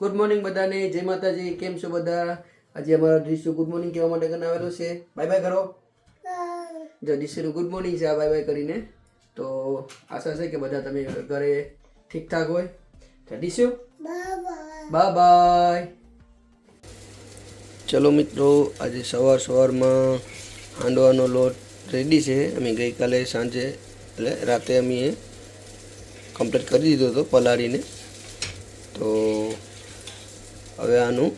Good morning બધાને જય માતાજી કેમ છો બધા? આજે અમારા દિશુ ગુડ મોર્નિંગ કહેવા માટે કરીને આવેલો છે. બાય બાય કરો જો દિશુનું ગુડ મોર્નિંગ છે આ બાય બાય કરીને. તો આશા છે કે બધા તમે ઘરે ઠીકઠાક હોય. તો દિશુ બાય બાય ચલો મિત્રો આજે સવાર સવારમાં હાંડવાનો લોટ રેડી છે. અમે ગઈકાલે સાંજે એટલે રાતે અમે કમ્પ્લીટ કરી દીધો હતો પલાળીને. તો હવે આનું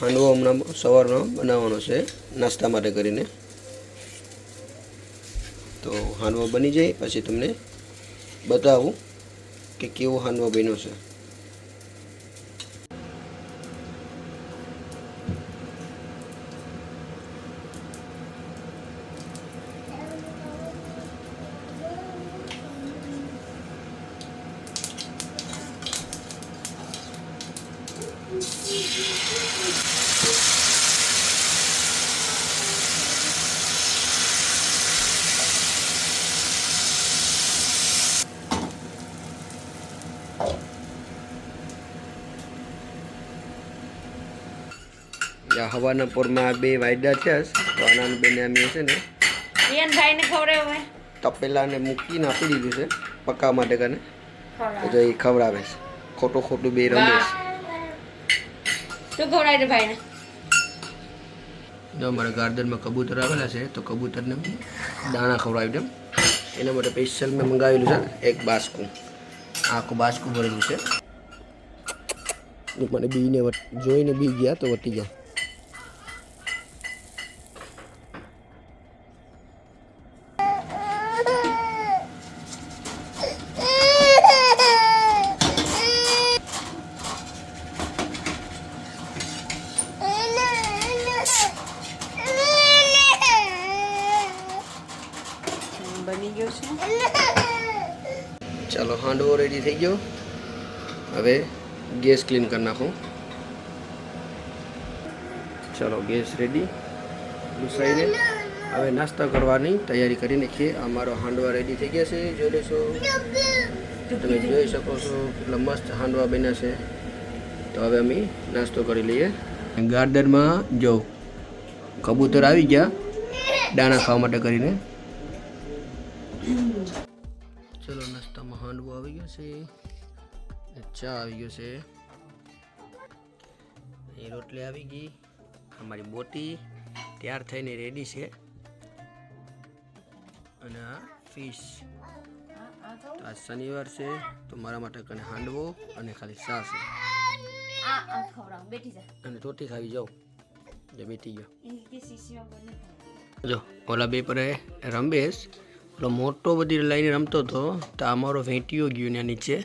હાંડવો હમણાં સવારમાં બનાવવાનો છે, નાસ્તા માટે કરીને. તો હાંડવો બની જાય, પછી તમને બતાવું કે કેવો હાંડવો બન્યો છે. હવાના પોરમાં બે વાયદા છે. તો આના બેને અમે છે ને રિયન ભાઈ ને ખવડાવ્યો મેં. તપેલાને મૂકીને આપી દીધું છે પકાવવા માટે કને. તો એ ખવડાવે છે. ખોટું ખોટું બે રમે છે. તું ખવડાવી ભાઈને. જો અમારા ગાર્ડનમાં કબૂતર આવેલા છે તો કબૂતરને દાણા ખવડાવી દેમ એના માટે સ્પેશિયલ મેં મંગાવેલું છે એક બાસકું. આખું બાસકું ભરેલું છે. મને બીને જોઈને બી ગયા તો વટી ગયા બની ગયો છે ચાલો હાંડવો રેડી થઈ ગયો. હવે ગેસ ક્લીન કરી નાખું. ચાલો, ગેસ રેડી ઘૂસાઈને હવે નાસ્તા કરવાની તૈયારી કરી નાખીએ. અમારો હાંડવા રેડી થઈ ગયા છે, જોઈ લેશો. તમે જોઈ શકો છો, કેટલા મસ્ત હાંડવા બન્યા છે. તો હવે અમે નાસ્તો કરી લઈએ. ગાર્ડનમાં જો કબૂતર આવી ગયા, દાણા ખાવા માટે કરીને. નાસ્તામાં હાંડવો આવી ગયો છે ચા આવી ગયો છે. એ રોટલી આવી ગઈ અમારી બોટી તૈયાર થઈને રેડી છે. અને આ ફિશ આ શનિવાર છે તો મારા માટે કને હાંડવો અને ખાલી ચા છે. અને રોટી ખાવી જાઓ. જે બેઠી ગયો જો ઓલા બે પર રમેશ ઓલો મોટો બધી લઈને રમતો હતો તો અમારો વેંટીઓ ગયો ત્યાં નીચે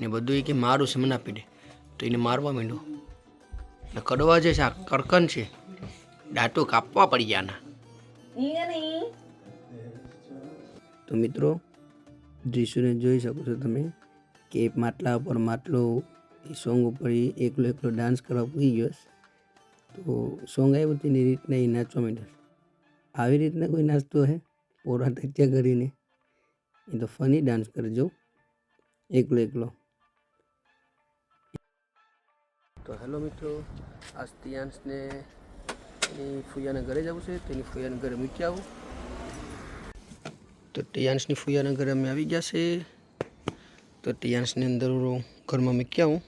ને બધું એ કે મારું છે મને આપી દે તો એને મારવા માંડ્યો. એટલે કડવા જે છે આ કરકન છે દાંતો કાપવા પડી ગયા આના. તો મિત્રો દૃશ્યને જોઈ શકો છો તમે કે માટલા ઉપર માટલો એ સોંગ ઉપર એ એકલો એકલો ડાન્સ કરવા પૂરી ગયો તો સોંગ આવ્યું તેની રીતના એ નાચવા માંડ્યો આવી રીતના કોઈ નાચતો હે? પોરા તચ્યા કરીને એ તો ફની ડાન્સ કરજો. એકલો એકલો. તો હેલો મિત્રો આજ તિયાંશને એની ફૂયાના ઘરે જવું છે, તેની ફૂયાના ઘરે મૂકી આવું. તો ટિયાંશની ફૂયાના ઘરે અમે આવી ગયા છે. તો ટિયાંશની અંદર ઘરમાં મૂકી આવું.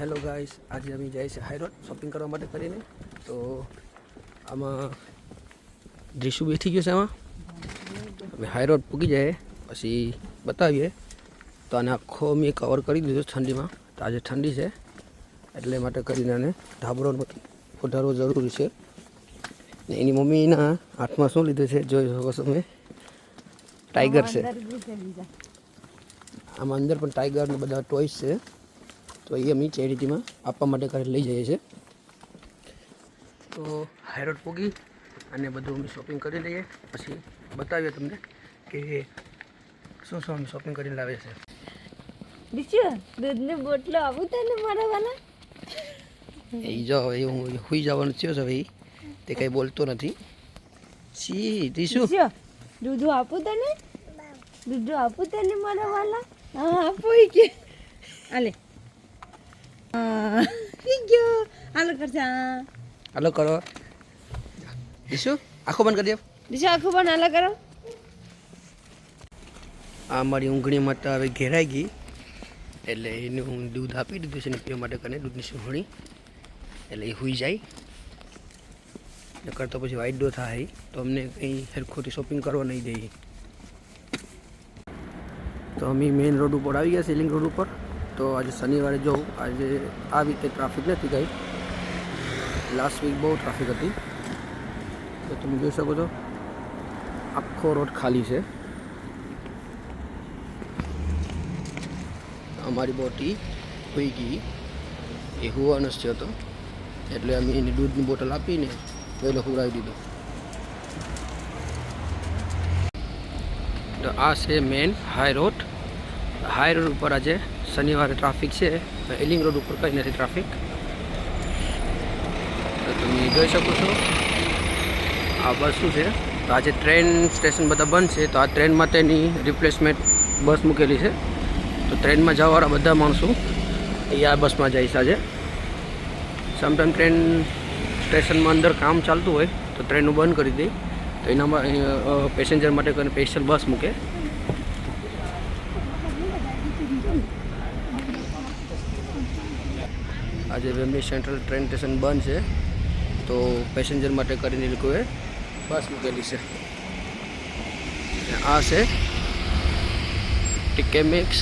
હેલો ગાઈસ, આજે અમે જાય છે હાઈરોડ શોપિંગ કરવા માટે કરીને તો આમાં દ્રીશુ બેઠી ગયો છે આમાં. અમે હાઈરોડ પૂગી જાય પછી બતાવીએ. તો આને આખો મેં કવર કરી દીધો ઠંડીમાં. તો આજે ઠંડી છે એટલે માટે કરીને આને ધાબળો વધારવો જરૂરી છે. ને એની મમ્મીના હાથમાં શું લીધું છે જોઈ શકો છો તમે. ટાઈગર છે. આમાં અંદર પણ ટાઈગર ને બધા ટોયસ છે. તો એ અમે ચેરિટીમાં આપવા માટે ઘરે લઈ જઈએ છીએ. તો હાઈરોડ પૂગી અને બધું અમે શોપિંગ કરી લઈએ. પછી બતાવીએ તમને કે શું શું અમે શોપિંગ કરીને લાવીએ છીએ દીચુ દૂધની બોટલો આવું તને મારવાના એ જો હવે હું હુઈ જવાનું થયો છે ભાઈ તે કંઈ બોલતો નથી. સી તી શું દીચુ દૂધ આપું તને? દૂધ આપું તને મારા વાલા હા પોઈ કે. આલે ગયો. હાલો કરજા હાલો કરો. દીશું આખો બંધ કરી દે. દીશું આખું બંધ હાલો કરો. આ મારી ઊંઘણી માટે હવે ઘેરાઈ ગઈ. એટલે એને હું દૂધ આપી દીધું છે ને પીવા માટે કરીને દૂધની સુંઘણી. એટલે એ હુઈ જાય. નકર તો પછી ડો થાય. તો અમને કંઈ સરખોથી શોપિંગ કરવા નહીં દઈએ. તો અમે મેઇન રોડ ઉપર આવી ગયા સિલિંગ રોડ ઉપર. તો આજે શનિવારે જોઉં આજે આ રીતે ટ્રાફિક નથી ગઈ. લાસ્ટ વીક બહુ ટ્રાફિક હતી. તો તમે જોઈ શકો છો, આખો રોડ ખાલી છે. અમારી બોટી હોઈ ગઈ. એ હોવાનો જ હતો એટલે અમે એની દૂધની બોટલ આપીને પહેલો ખવડાવી દીધો. તો આ છે main high road high road ઉપર આજે શનિવારે ટ્રાફિક છે. એલિંગ રોડ ઉપર કંઈ નથી ટ્રાફિક તમે જોઈ શકો છો. આ બસ શું છે? તો આજે ટ્રેન સ્ટેશન બધા બંધ છે, તો આ ટ્રેન માટેની રિપ્લેસમેન્ટ બસ મૂકેલી છે. તો ટ્રેનમાં જવાવાળા બધા માણસો એ આ બસમાં જાય છે આજે. સમટાઈમ ટ્રેન સ્ટેશનમાં અંદર કામ ચાલતું હોય, તો ટ્રેનનું બંધ કરી દે. તો એનામાં પેસેન્જર માટે કરીને સ્પેશિયલ બસ મૂકે. આજે વેમ્બલી સેન્ટ્રલ ટ્રેન સ્ટેશન બંધ છે. તો પેસેન્જર માટે કરીને લોકોએ બસ મૂકેલી છે. આ છે ટિકેમિક્સ,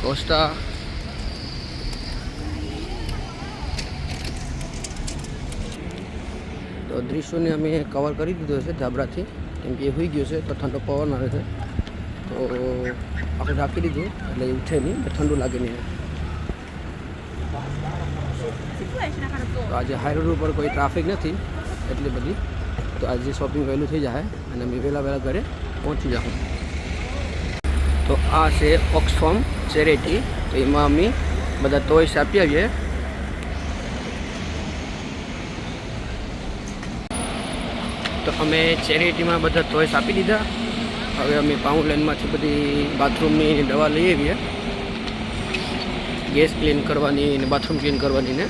કોસ્ટા, તો દૃશ્યોને અમે કવર કરી દીધો છે ધાબરાથી. કેમ કે એ હોઈ ગયો છે તો ઠંડો પવન આવે છે. તો આપણે રાખી દીધું, એટલે ઉઠે નહીં ઠંડુ લાગે નહીં. તો આજે હાઈ રોડ ઉપર કોઈ ટ્રાફિક નથી, એટલી બધી. તો આજે શોપિંગ વહેલું થઈ જાય અને અમે વહેલા વહેલા ઘરે પહોંચી જાઉં. તો આ છે ઓક્સફોર્મ ચેરેટી તો એમાં અમે બધા ટોયસ આપી આવીએ. તો અમે ચેરિટીમાં બધા ટોયસ આપી દીધા. હવે અમે પાઉન્ડલેન્ડમાંથી બધી બાથરૂમની દવા લઈ આવીએ. ગેસ ક્લીન કરવાની ને બાથરૂમ ક્લીન કરવાની ને.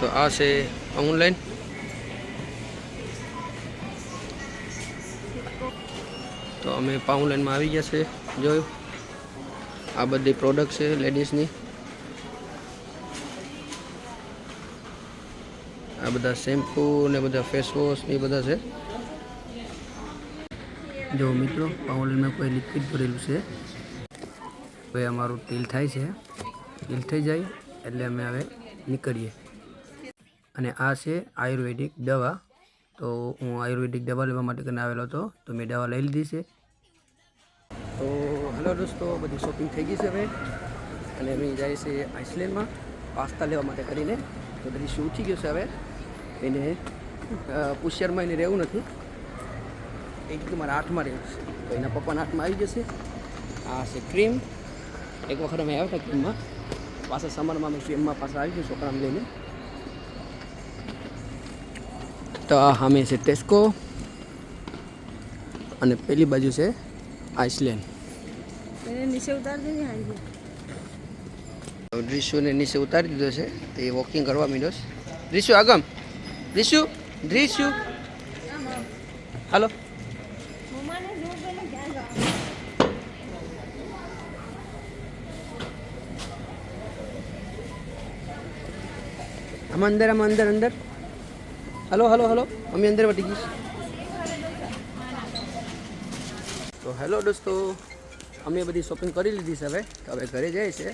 તો આ છે ઓનલાઈન. તો અમે પાઉનલાઈનમાં આવી ગયા છે, જોયું. આ બધી પ્રોડક્ટ છે લેડીઝની આ બધા શેમ્પૂ ને બધા ફેસવોશ ને એ બધા છે. જો મિત્રો પાઉનલાઈનમાં કોઈ લિક્વિડ ભરેલું છે. હવે અમારું ટીલ થાય છે. ટીલ થઈ જાય એટલે અમે હવે નીકળીએ. અને આ છે આયુર્વેદિક દવા. તો હું આયુર્વેદિક દવા લેવા માટે કરીને આવેલો હતો. તો મેં દવા લઈ લીધી છે. તો હલો દોસ્તો બધી શોપિંગ થઈ ગઈ છે હવે. અને અમે જાય છે આઇસલેન્ડમાં. પાસ્તા લેવા માટે કરીને. તો બધી શું ઉઠી ગયો છે હવે. એને અ, પુષ્યરમાં એને રહેવું નથી. એ કીધું મારે આઠમાં રહેવું છે. તો એના પપ્પાના હાથમાં આવી જશે. આ છે ક્રીમ એક વખત અમે આવ્યા હતા ક્રીમમાં પાછા સમરમાં અમે ક્રીમમાં પાછા આવી ગયું છોકરાને લઈને. તો આ સામે છે ટેસ્કો અને પેલી બાજુ છે આઇસલેન્ડ નીચે ઉતાર દે ને નીચે ઉતારી દીધો છે. તો એ વોકિંગ કરવા માંડ્યો છે. આગમ. ડ્રીશુ ડ્રીશુ હાલો મમ્માને જો પેલા ક્યાં જાવ આમ અંદર, આમાં અંદર અંદર. Hello hello hello. અમે અંદર વટી ગઈશ તો હેલો દોસ્તો. અમે બધી શોપિંગ કરી લીધી છે હવે. તો હવે ઘરે જાય છે.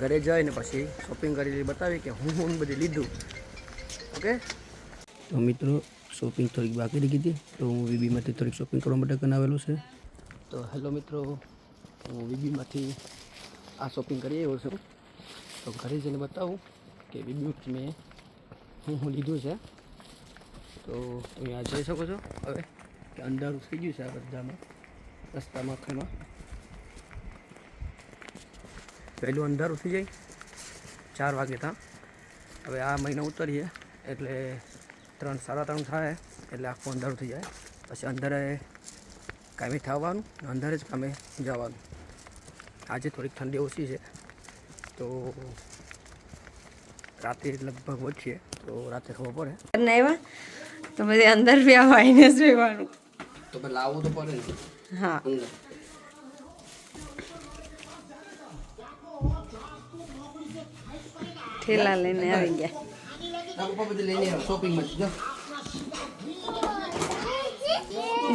ઘરે જઈને પછી શોપિંગ કરી બતાવી કે હું હું બધી લીધું. ઓકે તો મિત્રો શોપિંગ થોડીક બાકી રહી ગઈ તો હું વીબીમાંથી થોડીક શોપિંગ કરવા માટે કરાવેલું છે. તો હેલો મિત્રો, હું વીબીમાંથી આ શોપિંગ કરી આવ્યો છું. તો ઘરે જઈને બતાવું કે વીબીમાંથી મેં હું હું લીધું છે. તો તમે આ જોઈ શકો છો. હવે કે અંધારું થઈ ગયું છે આ બધામાં રસ્તામાં આખામાં પહેલું અંધારું થઈ જાય, ચાર વાગે ત્યાં હવે આ મહિનો ઉતરીએ, એટલે ત્રણ, સાડા ત્રણ થાય, એટલે આખું અંધારું થઈ જાય. પછી અંધારે કામે થવાનું અંધારે જ કામે જવાનું. આજે થોડીક ઠંડી ઓછી છે. તો રાતે લગભગ વધશે તો રાતે ખબર પડે. ને આવ્યા? તો પછી અંદર બી આવીને જ રહેવાનું. તો પછી લાવવું તો પડે ને. હા. થેલા ઠેલા લઈને આવી ગયા. આ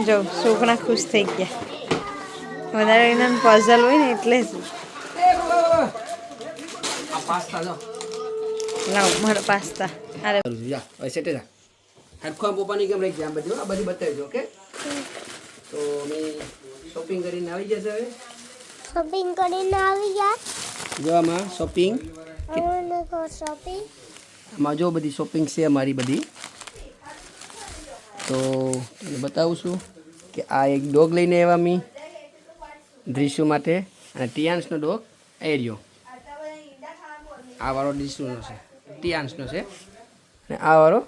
જો. છોકરા ખુશ થઈ ગયા. વધારે એના પઝલ હોય ને એટલે જ. પાસ્તા જો. લાવ મારા પાસ્તા. અરે જા હવે સેટે જા. હરખો આમ પપ્પાની કેમ રહી આમ બધું આ બધી બતાવજો ઓકે? તો અમે શોપિંગ કરીને આવી જશે હવે. શોપિંગ કરીને આવી ગયા. જો આમાં શોપિંગ શોપિંગ આમાં જો બધી શોપિંગ છે અમારી બધી. તો તમને બતાવું છું કે આ એક ડોગ લઈને આવ્યા મી ડ્રીસુ માટે. અને ટિયાન્સનો ડોગ એ રહ્યો આ વાળો ડ્રીસુનો છે. ટિયાન્સનો છે. અને આ વાળો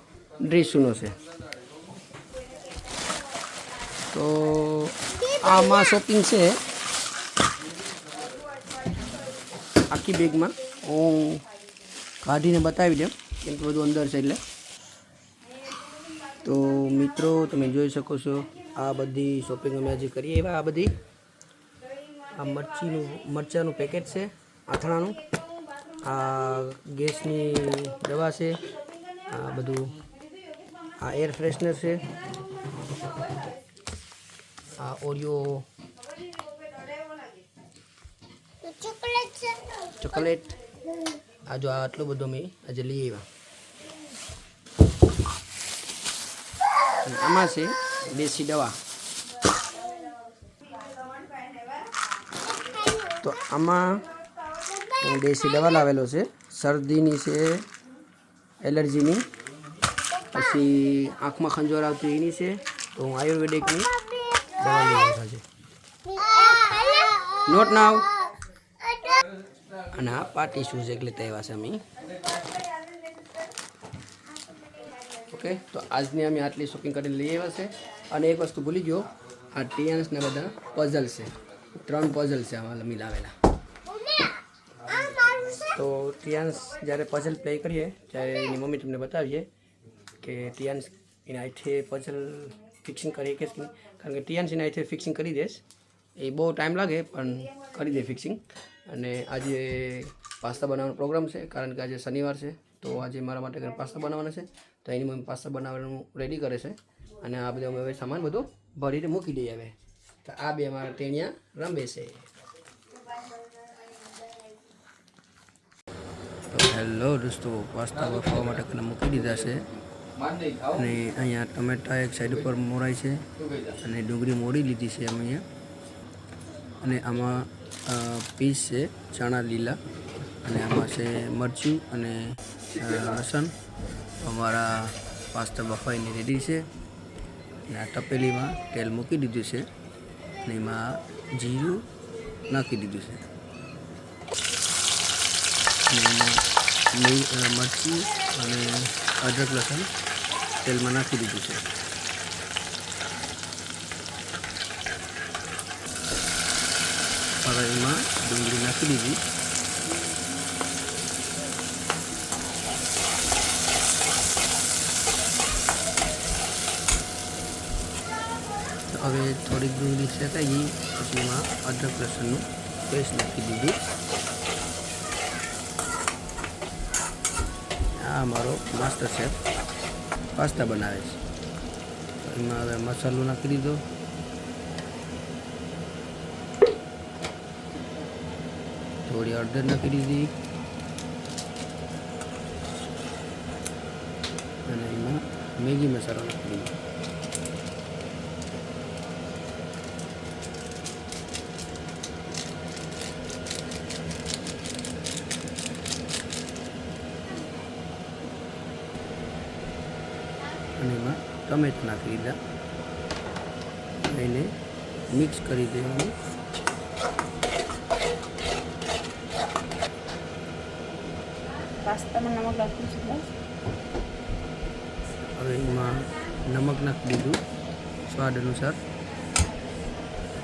ડ્રીસુનો છે. તો આમાં શોપિંગ છે. આખી બેગમાં. હું કાઢીને બતાવી દઉં. કેમ કે બધું અંદર છે એટલે. તો મિત્રો તમે જોઈ શકો છો આ બધી શોપિંગ અમે આજે કરીએ એવા આ બધી. આ મરચીનું મરચાંનું પેકેટ છે આથણાનું. આ ગેસની દવા છે, આ બધું, આ એર ફ્રેશનર છે, આ ઓરિયો ચોકલેટ, આ જો આટલું બધું મેં આજે લઈ આવ્યા. આમાં છે દેશી દવા. તો આમાં દેશી દવા લાવેલો છે. શરદીની છે, એલર્જીની. પછી આંખમાં ખંજોર આવતી એની છે. તો હું આયુર્વેદિકની દવા આવ્યો છે નોટ નાવ અને આ પાર્ટી શૂઝ એટલે તહેવાર છે અમે. ઓકે તો આજની અમે આટલી શોપિંગ કરીને લઈ આવ્યા છે. અને એક વસ્તુ ભૂલી ગયો, આ ટીએન્સના બધા પઝલ છે. ત્રણ પઝલ છે આમાં અમે લાવેલા તો ટિયાન્સ જ્યારે પઝલ પ્લે કરીએ, ત્યારે એની મમ્મી તમને બતાવીએ કે ટિયાન્સ એના આઈથે પઝલ ફિક્સિંગ કરીએ કે કારણ કે ટિયાન્સ એના આઈથે ફિક્સિંગ કરી દેશ. એ બહુ ટાઈમ લાગે, પણ કરી દે ફિક્સિંગ અને આજે પાસ્તા બનાવવાનો પ્રોગ્રામ છે, કારણ કે આજે શનિવાર છે, તો આજે મારા માટે ઘરે પાસ્તા બનાવવાના છે. તો એની મમ્મી પાસ્તા બનાવવાનું રેડી કરે છે. અને આ બધું અમે હવે સામાન બધું ભરીને મૂકી દઈએ હવે. તો આ બે અમારા ટેણિયા રમે છે. તો હેલો દોસ્તો, પાસ્તા બફાવા માટે કને મૂકી દીધા છે. અને અહીંયા ટમેટા એક સાઈડ ઉપર મોરાય છે અને ડુંગળી મોડી લીધી છે અમે અહીંયા. અને આમાં પીસ છે ચણા લીલા અને આમાં છે મરચું અને લસણ. અમારા પાસ્તા બફાઈને રેડી છે. અને આ તપેલીમાં તેલ મૂકી દીધું છે અને એમાં જીરું નાખી દીધું છે. અને એમાં મરચું અને અદરક લસણ તેલમાં નાખી દીધું છે હવે એમાં ડુંગળી નાખી દીધી તો હવે થોડીક ડુંગળી શેકાઈ ગઈ પછી એમાં અદરક લસણનું પેસ્ટ નાખી દીધું આ અમારો માસ્ટર શેફ પાસ્તા બનાવે છે. એમાં હવે મસાલો નાખી દીધો. થોડી અડદર નાખી દીધી. અને એમાં મેગી મસાલો નાખી દીધો અને એમાં ટમેટા નાખી દીધા એને મિક્સ કરી દેવાનું. પાસ્તામાં નમક નાખ્યું છે હવે એમાં નમક નાખી દીધું સ્વાદ અનુસાર.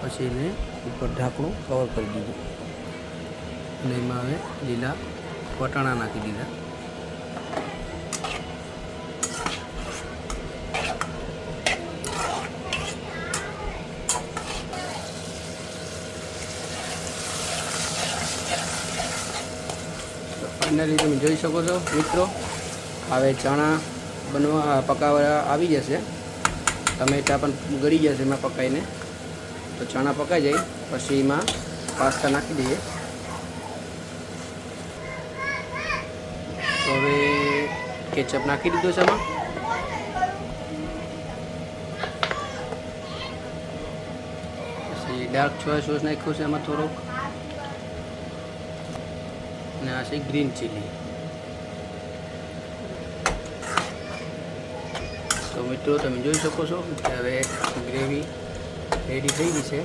પછી એને ઉપર ઢાંકણું કવર કરી દીધું. અને એમાં હવે લીલા વટાણા નાખી દીધા. ફાઇનલી તમે જોઈ શકો છો, મિત્રો. હવે ચણા બનવા પકાવવા આવી જશે. ટમેટા પણ ગળી જશે એમાં પકાઈને. તો ચણા પકાઈ જાય, પછી એમાં પાસ્તા નાખી દઈએ. તો હવે કેચઅપ નાખી દીધો છે એમાં પછી ડાર્ક સોયા સોસ નાખ્યો છે એમાં થોડોક. અને આ છે ગ્રીન ચીલી. તો મિત્રો, તમે જોઈ શકો છો કે હવે ગ્રેવી રેડી થઈ ગઈ છે.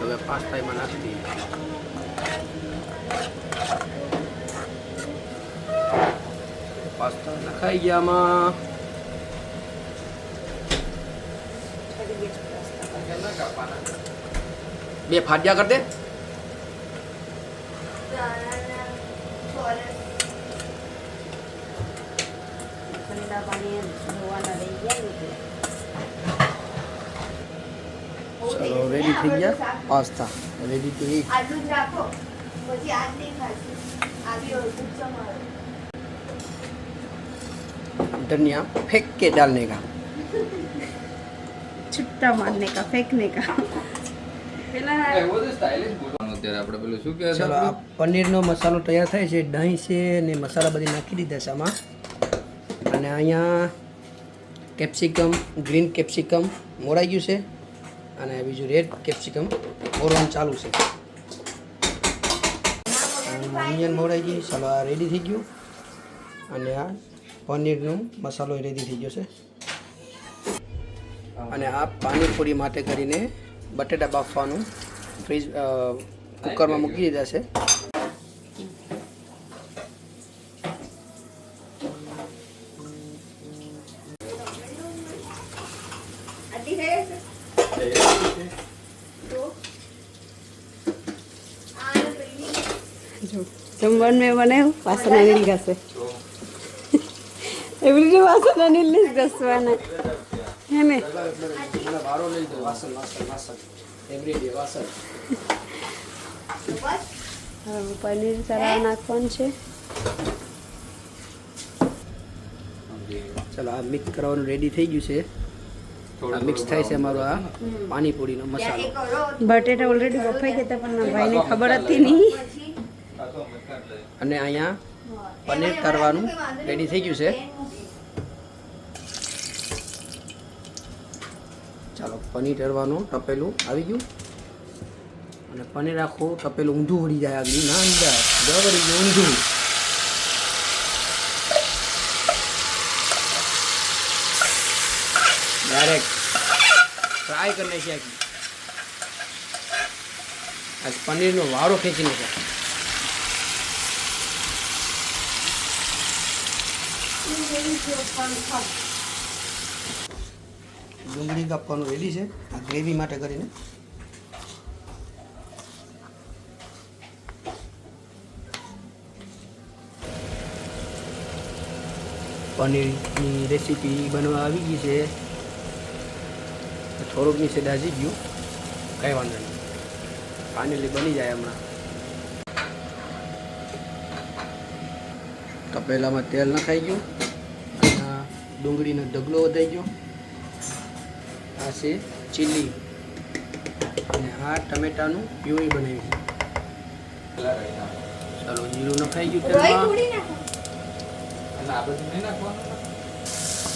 હવે પાસ્તા એમાં નાખી દઈએ પાસ્તા નખાઈ ગયા આમાં. બે ફાટ્યા કર ધોવાના રહી ગયા ને એટલે. ચલો રેડી થઈ ગયા પાસ્તા રેડી ટુ ઈટ આટલું જ રાખો પછી આજ નહીં ખાશે આવી અડધું સમારો धनिया फेंक के डालने का છુટ્ટા મારને કા ફેંકને કા પેલા અત્યારે આપણે પેલું શું કહે ચલો આ પનીરનો મસાલો તૈયાર થાય છે દહીં છે ને મસાલા બધી નાખી દીધા છે આમાં અને અહીંયા કેપ્સિકમ ગ્રીન કેપ્સિકમ મોરાઈ ગયું છે. અને બીજું રેડ કેપ્સિકમ મોરવાનું ચાલુ છે. ઓનિયન મોરાઈ ગઈ. ચાલો આ રેડી થઈ ગયું. અને આ પનીરનો મસાલો રેડી થઈ ગયો છે. અને આ પાણીપુરી માટે કરીને બટેટા બાફવાનું ફ્રીજ કુકરમાં મૂકી દીધા છે આટલી થઈ જશે તો આ પેલી જો જમવાનું મેં બનાવ્યું વાસણ અનિલ ઘસે. એવી રીતે વાસણ અનિલ ને જ ઘસવાના. હે ને? પનીર ચલાવ નાખવાનું છે. ચાલો આ મિક્સ કરવાનું રેડી થઈ ગયું છે. મિક્સ થાય છે અમારો આ પાણીપુરીનો મસાલો. બટેટા ઓલરેડી બફાઈ ગયા હતા પણ ભાઈને ખબર હતી નહીં. અને અહીંયા પનીર કરવાનું રેડી થઈ ગયું છે. ચાલો, પનીર તરવાનું તપેલું આવી ગયું. અને પનીર આખું તપેલું ઊંધું ઉડી જાય આગળ ના, અંદર. બરાબર ઊંધું. ડાયરેક્ટ ફ્રાય કરી નાખી આખી. આજ પનીરનો વારો ખેંચી નાખ્યા. ડુંગળી કાપવાનું રેડી છે. આ ગ્રેવી માટે કરીને. પનીરની રેસીપી બનવા આવી ગઈ છે. થોડુંક નીચે દાજી ગયું. કંઈ વાંધો નહીં. ફાઇનલી બની જાય હમણાં. તપેલામાં તેલ નખાઈ ગયું. ડુંગળીનો ઢગલો વધાઈ ગયો. આ છે ચીલી અને આ ટમેટાનું પ્યુરી બનાવ્યું ચાલો જીરું નખાઈ ગયું તેમાં.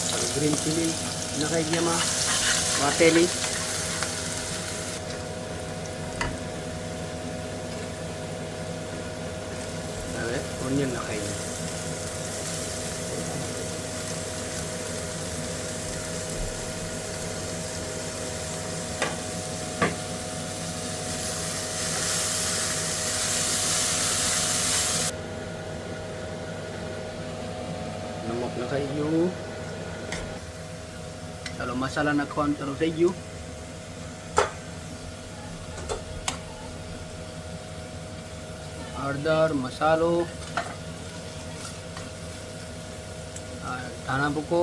ચાલો ગ્રીન ચીલી નખાઈ ગઈ એમાં. વાટેલી. હવે ઓનિયન નખાઈ નખાઈ ગયું ચાલો મસાલા નાખવાનું ચાલુ થઈ ગયું હળદર મસાલો ધાણા ભૂકો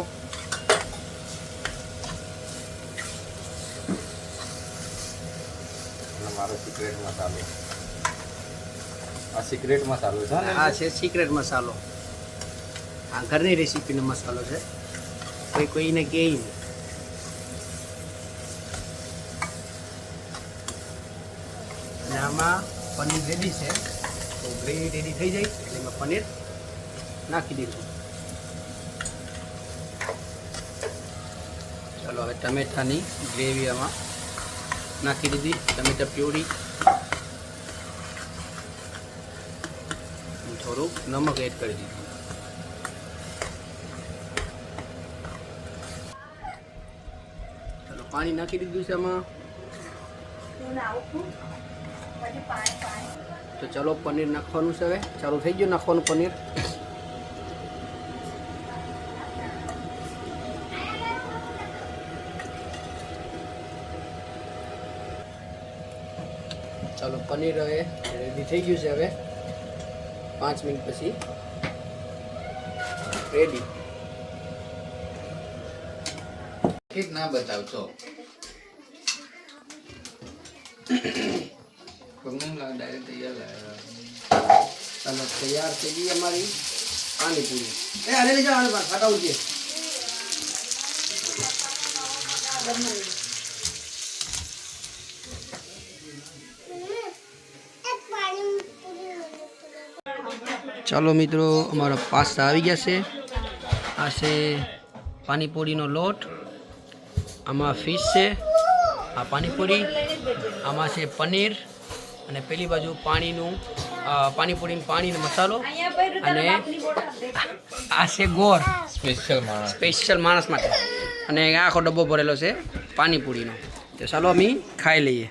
મારો સિક્રેટ મસાલો આ સિક્રેટ મસાલો છે આ છે સિક્રેટ મસાલો આ ઘરની રેસીપીનો મસાલો છે. કોઈ કોઈને કહે નહીં. અને આમાં પનીર રેડી છે. તો ગ્રેવી રેડી થઈ જાય, એટલે એમાં પનીર નાખી દીધું ચાલો, હવે ટમેટાની ગ્રેવી આમાં નાખી દીધી. ટમેટા પ્યુરી. થોડુંક નમક એડ કરી દીધું. પાણી નાખી દીધું છે આમાં. તો ચાલો પનીર નાખવાનું છે હવે. ચાલુ થઈ ગયું નાખવાનું પનીર. ચાલો પનીર હવે રેડી થઈ ગયું છે હવે. પાંચ મિનિટ પછી. રેડી ના બતાવશો? તૈયાર થઈ ગઈ અમારી પાણીપુરી. એ, અરે લઈ જાઓ, આને પાણી પૂરી ચાલો મિત્રો, અમારા પાસ્તા આવી ગયા છે. આ છે પાણીપુરીનો લોટ. આમાં ફિશ છે. આ પાણીપુરી. આમાં છે પનીર અને પેલી બાજુ પાણીનું પાણીપુરીનું પાણીનો મસાલો અને આ છે ગોળ. સ્પેશિયલ માણસ. સ્પેશિયલ માણસ માટે. અને આખો ડબ્બો ભરેલો છે પાણીપુરીનો. તો ચાલો અમે ખાઈ લઈએ.